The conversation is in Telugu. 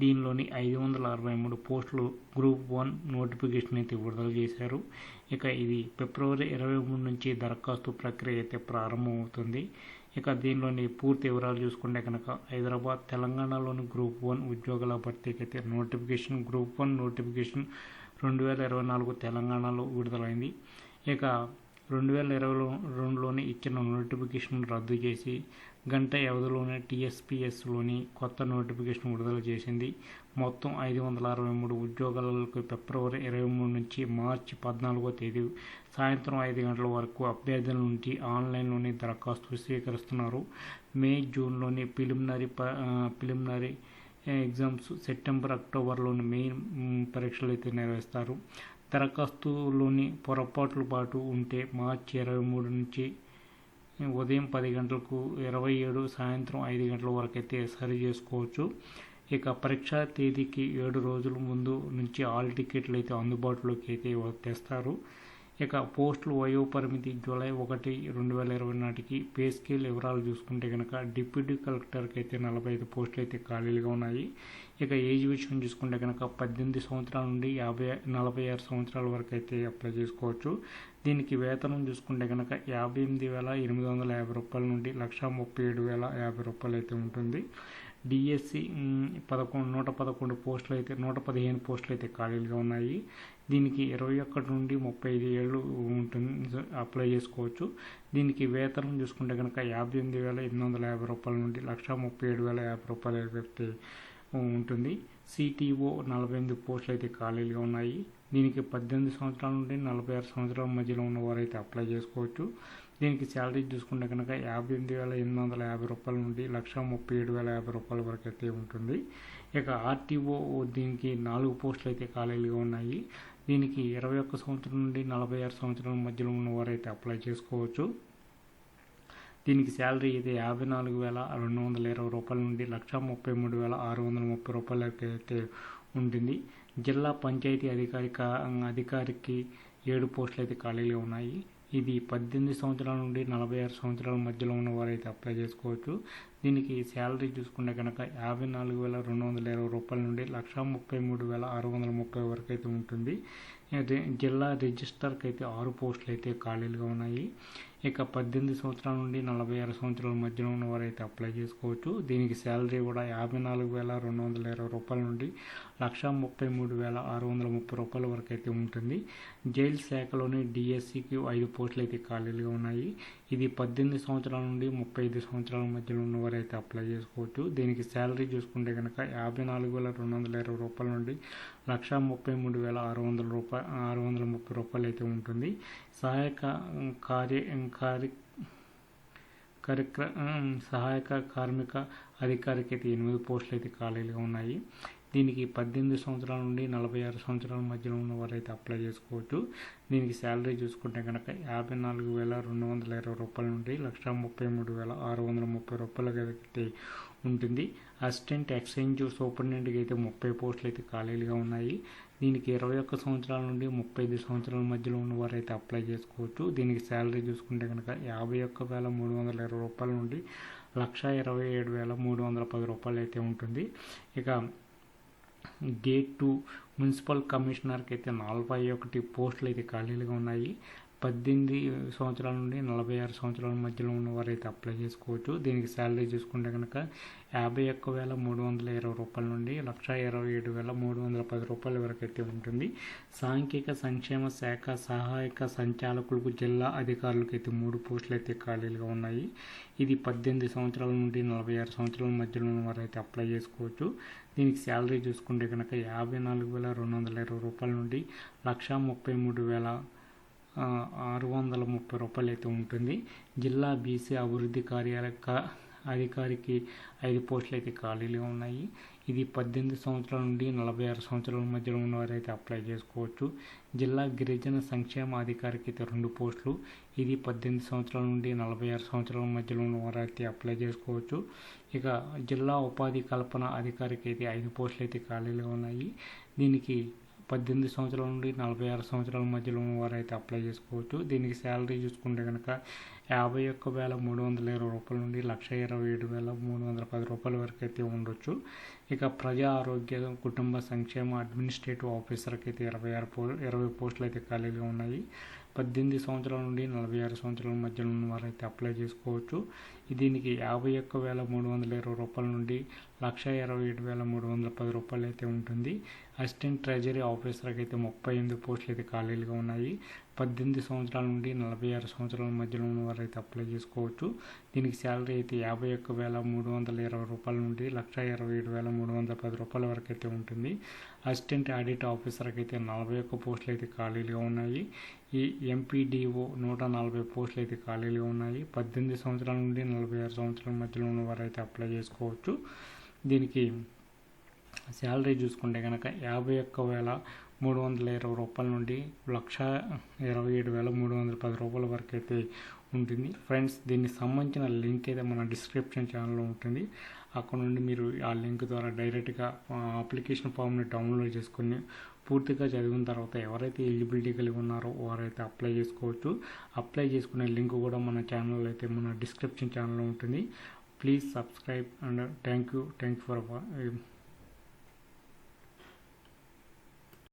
దీనిలోని ఐదు వందల అరవై మూడు పోస్టులు గ్రూప్ వన్ నోటిఫికేషన్ అయితే విడుదల చేశారు. ఇక ఇది ఫిబ్రవరి ఇరవై మూడు నుంచి దరఖాస్తు ప్రక్రియ అయితే ప్రారంభమవుతుంది. ఇక దీనిలోని పూర్తి వివరాలు చూసుకుంటే కనుక హైదరాబాద్ తెలంగాణలోని గ్రూప్ వన్ ఉద్యోగాల భర్తీకి అయితే నోటిఫికేషన్ గ్రూప్ వన్ నోటిఫికేషన్ రెండు వేల ఇరవై నాలుగు తెలంగాణలో విడుదలైంది. ఇక రెండు వేల ఇరవై రెండులోనే ఇచ్చిన నోటిఫికేషన్ రద్దు చేసి గంట వ్యవధిలోనే టీఎస్పీఎస్లోని కొత్త నోటిఫికేషన్ విడుదల చేసింది. మొత్తం ఐదు వందల అరవై మూడు ఉద్యోగాలకు ఫిబ్రవరి ఇరవై మూడు నుంచి మార్చి పద్నాలుగో తేదీ సాయంత్రం ఐదు గంటల వరకు అభ్యర్థుల నుంచి ఆన్లైన్లోని దరఖాస్తు స్వీకరిస్తున్నారు. మే జూన్లోని ప్రిలిమినరీ ప్రిలిమినరీ ఎగ్జామ్స్ సెప్టెంబర్ అక్టోబర్లోని మెయిన్ పరీక్షలు అయితే నిర్వహిస్తారు. దరఖాస్తులోని పొరపాట్లు పాటు ఉంటే మార్చి ఇరవై మూడు నుంచి ఉదయం పది గంటలకు ఇరవై ఏడు సాయంత్రం ఐదు గంటల వరకు అయితే సరి చేసుకోవచ్చు. ఇక పరీక్షా తేదీకి ఏడు రోజుల ముందు నుంచి ఆల్ టికెట్లు అయితే అందుబాటులోకి అయితే తెస్తారు. ఇక పోస్టులు వయో పరిమితి జూలై ఒకటి రెండు వేల ఇరవై నాటికి పే స్కేల్ వివరాలు చూసుకుంటే కనుక డిప్యూటీ కలెక్టర్కి అయితే నలభై ఐదు పోస్టులు అయితే ఖాళీలుగా ఉన్నాయి. ఇక ఏజ్ విషయం చూసుకుంటే కనుక పద్దెనిమిది సంవత్సరాల నుండి యాభై నలభై ఆరు సంవత్సరాల వరకు అయితే అప్లై చేసుకోవచ్చు. దీనికి వేతనం చూసుకుంటే కనుక యాభై ఎనిమిది వేల ఎనిమిది వందల యాభై రూపాయల నుండి లక్ష ముప్పై ఏడు వేల యాభై రూపాయలు అయితే ఉంటుంది. డిఎస్సి పదకొండు నూట పదకొండు పోస్టులు అయితే నూట పదిహేను పోస్టులు అయితే ఖాళీలుగా ఉన్నాయి. దీనికి ఇరవై ఒకటి నుండి ముప్పై ఐదు ఏళ్ళు ఉంటుంది. అప్లై చేసుకోవచ్చు. దీనికి వేతనం చూసుకుంటే కనుక యాభై ఎనిమిది వేల ఎనిమిది వందల యాభై రూపాయల నుండి లక్ష ముప్పై ఏడు వేల యాభై రూపాయలు అయితే ఉంటుంది. సిటీఓ నలభై ఎనిమిది పోస్టులు అయితే ఖాళీలుగా ఉన్నాయి. దీనికి పద్దెనిమిది సంవత్సరాల నుండి నలభై ఆరు సంవత్సరాల మధ్యలో ఉన్న వారైతే అప్లై చేసుకోవచ్చు. దీనికి శాలరీ చూసుకుంటే కనుక యాభై ఎనిమిది వేల ఎనిమిది వందల యాభై రూపాయల నుండి లక్ష ముప్పై ఏడు వేల యాభై రూపాయల వరకు అయితే ఉంటుంది. ఇక ఆర్టీఓ దీనికి నాలుగు పోస్టులు అయితే ఖాళీలుగా ఉన్నాయి. దీనికి ఇరవై ఒక్క సంవత్సరం నుండి నలభై ఆరు సంవత్సరాల మధ్యలో ఉన్న వారైతే అప్లై చేసుకోవచ్చు. దీనికి శాలరీ అయితే యాభై నాలుగు వేల రెండు వందల ఇరవై రూపాయల నుండి లక్ష ముప్పై మూడు వేల ఆరు వందల ముప్పై రూపాయలకైతే అయితే ఉంటుంది. జిల్లా పంచాయతీ అధికారిక అధికారికి ఏడు పోస్టులు అయితే ఖాళీగా ఉన్నాయి. ఇది పద్దెనిమిది సంవత్సరాల నుండి నలభై ఆరు సంవత్సరాల మధ్యలో ఉన్న వారైతే అప్లై చేసుకోవచ్చు. దీనికి శాలరీ చూసుకుంటే కనుక యాభై నాలుగు వేల రెండు వందల ఇరవై రూపాయల నుండి లక్ష ముప్పై మూడు వేల ఆరు వందల ముప్పై వరకు అయితే ఉంటుంది. జిల్లా రిజిస్టర్కి అయితే ఆరు పోస్టులు అయితే ఖాళీలుగా ఉన్నాయి. ఇక పద్దెనిమిది సంవత్సరాల నుండి నలభై ఆరు సంవత్సరాల మధ్యలో ఉన్న అయితే అప్లై చేసుకోవచ్చు. దీనికి శాలరీ కూడా యాభై నాలుగు వేల రెండు వందల ఇరవై రూపాయల నుండి లక్ష ముప్పై మూడు వేల ఆరు వందల ముప్పై రూపాయల వరకు అయితే ఉంటుంది. జైల్ శాఖలోని డిఎస్సికి ఐదు పోస్టులు అయితే ఖాళీలుగా ఉన్నాయి. ఇది పద్దెనిమిది సంవత్సరాల నుండి ముప్పై ఐదు సంవత్సరాల మధ్యలో ఉన్నవారైతే అప్లై చేసుకోవచ్చు. దీనికి శాలరీ చూసుకుంటే కనుక యాభై నాలుగు వేల రెండు వందల ఇరవై రూపాయల నుండి లక్ష ముప్పై మూడు వేల ఆరు వందల రూపాయ ఆరు వందల ముప్పై రూపాయలు అయితే ఉంటుంది. సహాయక కార్య కార్య కార్యక్ర సహాయక కార్మిక అధికారికి అయితే ఎనిమిది పోస్టులు అయితే ఖాళీలుగా ఉన్నాయి. దీనికి పద్దెనిమిది సంవత్సరాల నుండి నలభై ఆరు సంవత్సరాల మధ్యలో ఉన్న వారైతే అప్లై చేసుకోవచ్చు. దీనికి శాలరీ చూసుకుంటే కనుక యాభై నాలుగు వేల రెండు వందల ఇరవై రూపాయల నుండి లక్ష ముప్పై మూడు వేల ఆరు వందల ముప్పై రూపాయలకి అయితే ఉంటుంది. అసిస్టెంట్ ఎక్స్చేంజ్ సూపరింటెండెంట్కి అయితే ముప్పై పోస్టులు అయితే ఖాళీలుగా ఉన్నాయి. దీనికి ఇరవై ఒక్క సంవత్సరాల నుండి ముప్పై ఐదు సంవత్సరాల మధ్యలో ఉన్న వారైతే అప్లై చేసుకోవచ్చు. దీనికి శాలరీ చూసుకుంటే కనుక యాభై ఒక్క వేల మూడు వందల ఇరవై రూపాయల నుండి లక్ష ఇరవై ఏడు వేల మూడు వందల పది రూపాయలు అయితే ఉంటుంది. ఇక గేట్ టూ మున్సిపల్ కమిషనర్కి అయితే నలభై ఒకటి పోస్టులు అయితే ఖాళీలుగా ఉన్నాయి. పద్దెనిమిది సంవత్సరాల నుండి నలభై ఆరు సంవత్సరాల మధ్యలో ఉన్న వారైతే అప్లై చేసుకోవచ్చు. దీనికి శాలరీ చూసుకుంటే కనుక యాభై ఒక్క వేల మూడు వందల ఇరవై రూపాయల నుండి లక్ష ఇరవై ఏడు వేల మూడు వందల పది రూపాయల వరకు అయితే ఉంటుంది. సాంఘిక సంక్షేమ శాఖ సహాయక సంచాలకులకు జిల్లా అధికారులకు అయితే మూడు పోస్టులు అయితే ఖాళీలుగా ఉన్నాయి. ఇది పద్దెనిమిది సంవత్సరాల నుండి నలభై ఆరు సంవత్సరాల మధ్యలో ఉన్న వారు అయితే అప్లై చేసుకోవచ్చు. దీనికి శాలరీ చూసుకుంటే కనుక యాభై నాలుగు వేల రెండు వందల ఇరవై రూపాయల నుండి లక్ష ముప్పై మూడు వేల ఆరు వందల ముప్పై రూపాయలు అయితే ఉంటుంది. జిల్లా బీసీ అభివృద్ధి కార్యాలయ అధికారికి ఐదు పోస్టులు అయితే ఖాళీలు ఉన్నాయి. ఇది పద్దెనిమిది సంవత్సరాల నుండి నలభై ఆరు సంవత్సరాల మధ్యలో ఉన్నవారైతే అప్లై చేసుకోవచ్చు. జిల్లా గిరిజన సంక్షేమ అధికారికి అయితే రెండు పోస్టులు. ఇది పద్దెనిమిది సంవత్సరాల నుండి నలభై ఆరు సంవత్సరాల మధ్యలో ఉన్నవారైతే అప్లై చేసుకోవచ్చు. ఇక జిల్లా ఉపాధి కల్పన అధికారికి అయితే ఐదు పోస్టులు అయితే ఖాళీలు ఉన్నాయి. దీనికి పద్దెనిమిది సంవత్సరాల నుండి నలభై ఆరు సంవత్సరాల మధ్యలో వారైతే అప్లై చేసుకోవచ్చు. దీనికి శాలరీ చూసుకుంటే కనుక యాభై ఒక్క వేల మూడు వందల ఇరవై రూపాయల నుండి లక్ష ఇరవై ఏడు వేల మూడు వందల పది రూపాయల వరకు అయితే ఉండొచ్చు. ఇక ప్రజా ఆరోగ్య కుటుంబ సంక్షేమ అడ్మినిస్ట్రేటివ్ ఆఫీసర్కి అయితే ఇరవై ఆరు పో ఇరవై పోస్టులు అయితే ఖాళీగా ఉన్నాయి. పద్దెనిమిది సంవత్సరాల నుండి నలభై ఆరు సంవత్సరాల మధ్యలో ఉన్న వారైతే అప్లై చేసుకోవచ్చు. దీనికి యాభై ఒక్క వేల మూడు వందల ఇరవై రూపాయల నుండి లక్ష ఇరవై ఏడు వేల మూడు వందల పది రూపాయలు అయితే ఉంటుంది. అసిస్టెంట్ ట్రెజరీ ఆఫీసర్కి అయితే ముప్పై ఎనిమిది పోస్టులు అయితే ఖాళీలుగా ఉన్నాయి. పద్దెనిమిది సంవత్సరాల నుండి నలభై ఆరు సంవత్సరాల మధ్యలో ఉన్న వారు అయితే అప్లై చేసుకోవచ్చు. దీనికి శాలరీ అయితే యాభై ఒక్క వేల మూడు వందల ఇరవై రూపాయల నుండి లక్ష ఇరవై ఏడు వేల మూడు వందల పది రూపాయల వరకు అయితే ఉంటుంది. అసిస్టెంట్ ఆడిట్ ఆఫీసర్కి అయితే నలభై ఒక్క పోస్టులు అయితే ఖాళీలుగా ఉన్నాయి. ఈ ఎంపీడీఓ నూట నలభై పోస్టులు అయితే ఖాళీలుగా ఉన్నాయి. పద్దెనిమిది సంవత్సరాల నుండి నలభై ఆరు సంవత్సరాల మధ్యలో ఉన్న వారు అయితే అప్లై చేసుకోవచ్చు. దీనికి శాలరీ చూసుకుంటే కనుక యాభై ఒక్క వేల మూడు వందల ఇరవై రూపాయల నుండి లక్ష ఇరవై ఏడు వేల మూడు వందల పది రూపాయల వరకు అయితే ఉంటుంది. ఫ్రెండ్స్ దీనికి సంబంధించిన లింక్ అయితే మన డిస్క్రిప్షన్ ఛానల్లో ఉంటుంది. అక్కడ నుండి మీరు ఆ లింక్ ద్వారా డైరెక్ట్గా అప్లికేషన్ ఫామ్ని డౌన్లోడ్ చేసుకుని పూర్తిగా చదివిన తర్వాత ఎవరైతే ఎలిజిబిలిటీ కలిగి ఉన్నారో వారైతే అప్లై చేసుకోవచ్చు. అప్లై చేసుకునే లింక్ కూడా మన ఛానల్లో అయితే మన డిస్క్రిప్షన్ ఛానల్లో ఉంటుంది. Please subscribe and thank you thank for